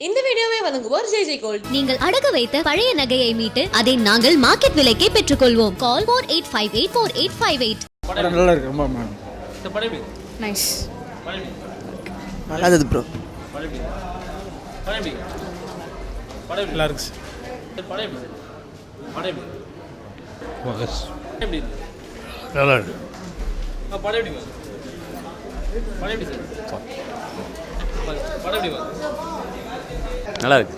இந்த வீடியோவை வழங்குவோர் ஜெய் ஜெய் கோல்ட். நீங்கள் அடகு வைத்த பழைய நகையை மீட்டு அதை நாங்கள் மார்க்கெட் விலைக்கே பெற்றுக்கொள்வோம். Call four eight five eight four eight five eight படம் நல்லா இருக்கு ரொம்ப மேம் இந்த படம் எப்படி? நைஸ் நல்லா இருந்தது ப்ரோ படம் எப்படி? படம் எப்படி? படம் எப்படி? நல்லா இருக்கு படம் எப்படி? படம் எப்படி? படம் எப்படி? இருக்கு? நல்லா இருக்கு. ஆ, படம் எப்படி பாரு? படம் எப்படி சார்? படம் எப்படி? நல்லா இருக்கு?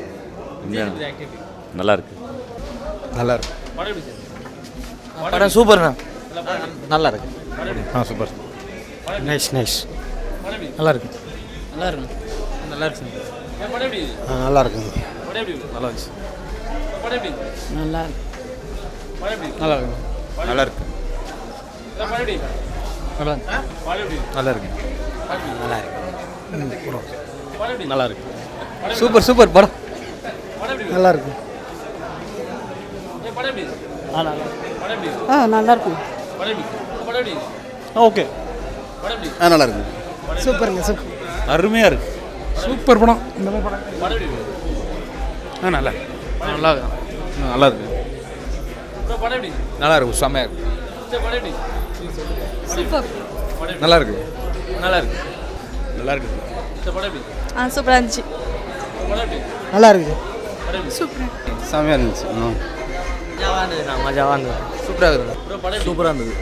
நல்லா இருக்கு நல்லா இருக்கு படம் சூப்பர்ண்ணா நல்லா இருக்கு? ஆ சூப்பர்? Nice nice? நல்லா இருக்கு நல்லா இருக்கு நல்லா இருக்கு? ஆ நல்லா இருக்குங்க? நல்லா இருந்துச்சு? நல்லா இருக்கு? நல்லா இருக்கு நல்லா இருக்கு? நல்லா இருக்கு? நல்லா இருக்கு? நல்லா இருக்கு சூப்பர் சூப்பர் படம்? நல்லா இருக்கு ஏன் படம் எப்படி இருக்கு? ஆ நல்லா இருக்கும்? ஓகே? ஆ நல்லா இருக்கு சூப்பருங்க சூப்பர் அருமையாக இருக்கு சூப்பர் படம் இந்த மாதிரி படம்? ஆ நல்லா நல்லா இருக்கு நல்லா இருக்கு? நல்லா இருக்கு செம்மையா இருக்கு நல்லா இருக்கு நல்லா இருக்கு நல்லா இருக்கு? ஆ சூப்பராக இருந்துச்சு? நல்லா இருக்கு? செம்மையா இருந்துச்சு. மஜாவா இருந்தது சூப்பராக இருக்கு? சூப்பராக இருந்தது?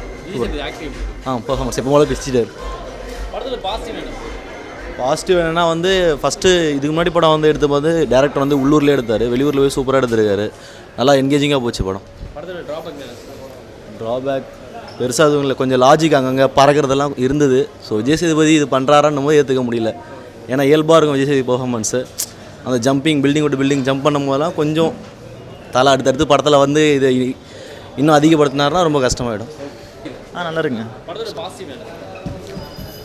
ஆ பர்ஃபார்மன்ஸ் எப்போ போல என்ன? பாசிட்டிவ் என்னன்னா வந்து ஃபஸ்ட்டு இதுக்கு முன்னாடி படம் வந்து எடுத்தபோது டேரக்டர் வந்து உள்ளூர்லேயே எடுத்தார். வெளியூரில் போய் சூப்பராக எடுத்திருக்காரு. நல்லா என்கேஜிங்காக போச்சு படம்? ட்ராபேக் பெருசாக அதுவும் இல்லை. கொஞ்சம் லாஜிக் அங்கங்கே பறக்கிறதெல்லாம் இருந்தது. ஸோ விஜய் சேதுபதி இது பண்ணுறாரான்னு போது ஏற்றுக்க முடியல. ஏன்னா இயல்பாக இருக்கும் விஜய் சேதுபதி பர்ஃபார்மன்ஸு அந்த ஜம்பிங் பில்டிங் விட்டு பில்டிங் ஜம்ப் பண்ணும் போதெல்லாம் கொஞ்சம் தலை அடுத்தடுத்து படத்தில் வந்து இதை இன்னும் அதிகப்படுத்தினாருன்னா ரொம்ப கஷ்டமாயிடும் ஆ நல்லா இருக்குங்க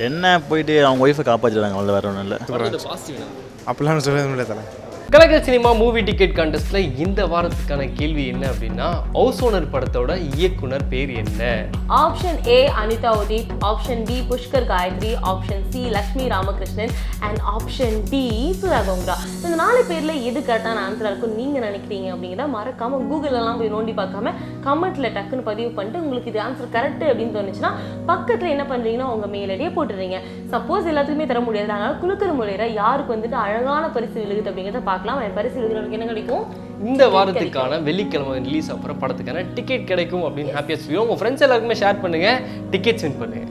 என்ன? போயிட்டு அவங்க ஒய்ஃபை காப்பாற்றிடுறாங்க அவ்வளோ வேற ஒன்றும் இல்லை? அப்படிலாம் சொல்லவே முடியாது தலை கலக்கல் சினிமா மூவி டிக்கெட் கண்டஸ்டில் இந்த வாரத்துக்கான கேள்வி என்ன அப்படின்னா ஹவுஸ் ஓனர் படத்தோட இயக்குனர் பேர் என்ன? Option A Anitha Udhith option B Pushkar Gayathri option C Lakshmi Ramakrishnan and option D Sudha Kongara இந்த நாலு பேரில் எது கரெக்டான ஆன்சராக இருக்கும் நீங்கள் நினைக்கிறீங்க அப்படிங்கிறத மறக்காம கூகுளெல்லாம் போய் நோண்டி பார்க்காம கமெண்ட்டில் டக்குன்னு பதிவு பண்ணிட்டு உங்களுக்கு இது ஆன்சர் கரெக்ட் அப்படின்னு தோணுச்சுன்னா பக்கத்தில் என்ன பண்ணுறீங்கன்னா உங்கள் மெயில் ஐடியை போட்டுறீங்க சப்போஸ் எல்லாத்துக்குமே தர முடியாது. அதனால குலுக்கிற முறையில் யாருக்கு வந்துட்டு அழகான பரிசு விழுகுது அப்படிங்கிறத பார்க்கலாம். என் பரிசு என்ன கிடைக்கும்? இந்த வாரத்துக்கான வெள்ளிக்கிழமை ரிலீஸ் அப்புறம் படத்துக்கான டிக்கெட் கிடைக்கும் அப்படின்னு ஹாப்பியஸ்ட் உங்க ஃப்ரெண்ட்ஸ் எல்லாருக்குமே ஷேர் பண்ணுங்க. டிக்கெட்ஸ் வின் பண்ணுங்க.